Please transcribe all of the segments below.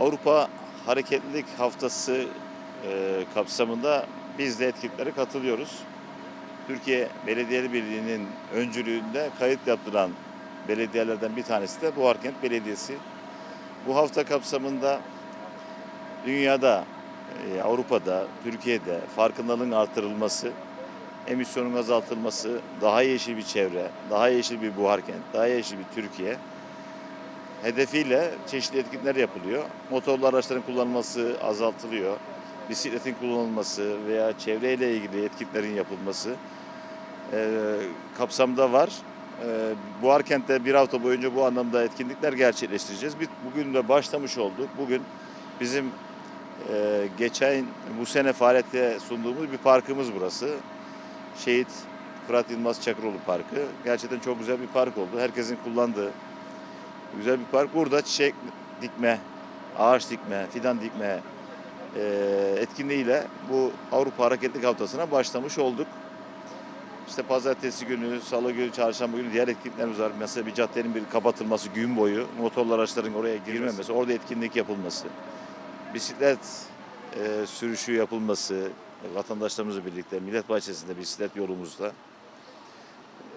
Avrupa Hareketlilik Haftası e, kapsamında biz de etkinliklere katılıyoruz. Türkiye Belediyeler Birliği'nin öncülüğünde kayıt yaptıran belediyelerden bir tanesi de Buharkent Belediyesi. Bu hafta kapsamında dünyada, e, Avrupa'da, Türkiye'de farkındalığın artırılması, emisyonun azaltılması, daha yeşil bir çevre, daha yeşil bir Buharkent, daha yeşil bir Türkiye hedefiyle çeşitli etkinlikler yapılıyor. Motorlu araçların kullanılması azaltılıyor. Bisikletin kullanılması veya çevreyle ilgili etkinliklerin yapılması e, kapsamda var. E, Buharkent'te bir hafta boyunca bu anlamda etkinlikler gerçekleştireceğiz. Biz bugün de başlamış olduk. Bugün bizim e, geçen bu sene faaliyete sunduğumuz bir parkımız burası. Şehit Fırat Yılmaz Çakıroğlu Parkı. Gerçekten çok güzel bir park oldu. Herkesin kullandığı güzel bir park. Burada çiçek dikme, ağaç dikme, fidan dikme e, etkinliğiyle bu Avrupa Hareketlilik Haftası'na başlamış olduk. İşte pazartesi günü, salı günü, çarşamba günü diğer etkinliklerimiz var. Mesela bir caddenin bir kapatılması gün boyu, motorlu araçların oraya girmemesi, orada etkinlik yapılması, bisiklet e, sürüşü yapılması, vatandaşlarımızla birlikte Millet Bahçesi'nde bisiklet yolumuzda.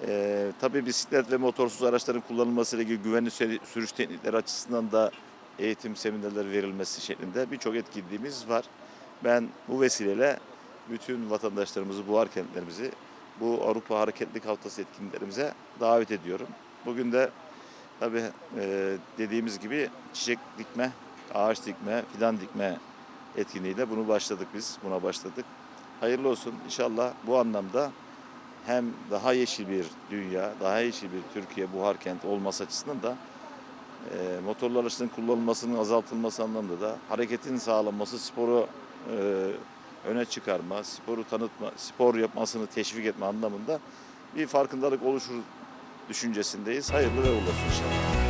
E, tabii bisiklet ve motorsuz araçların kullanılması ile ilgili güvenli sürü- sürüş teknikleri açısından da eğitim seminerleri verilmesi şeklinde birçok etkinliğimiz var. Ben bu vesileyle bütün vatandaşlarımızı, bu kentlerimizi bu Avrupa Hareketlilik Haftası etkinliklerimize davet ediyorum. Bugün de tabii e, dediğimiz gibi çiçek dikme, ağaç dikme, fidan dikme etkinliğiyle bunu başladık biz, buna başladık. Hayırlı olsun. İnşallah bu anlamda hem daha yeşil bir dünya, daha yeşil bir Türkiye, buhar kent olması açısından da e, motorlu araçların kullanılmasının azaltılması anlamında da hareketin sağlanması, sporu e, öne çıkarma, sporu tanıtma, spor yapmasını teşvik etme anlamında bir farkındalık oluşur düşüncesindeyiz. Hayırlı ve uğurlu olsun inşallah.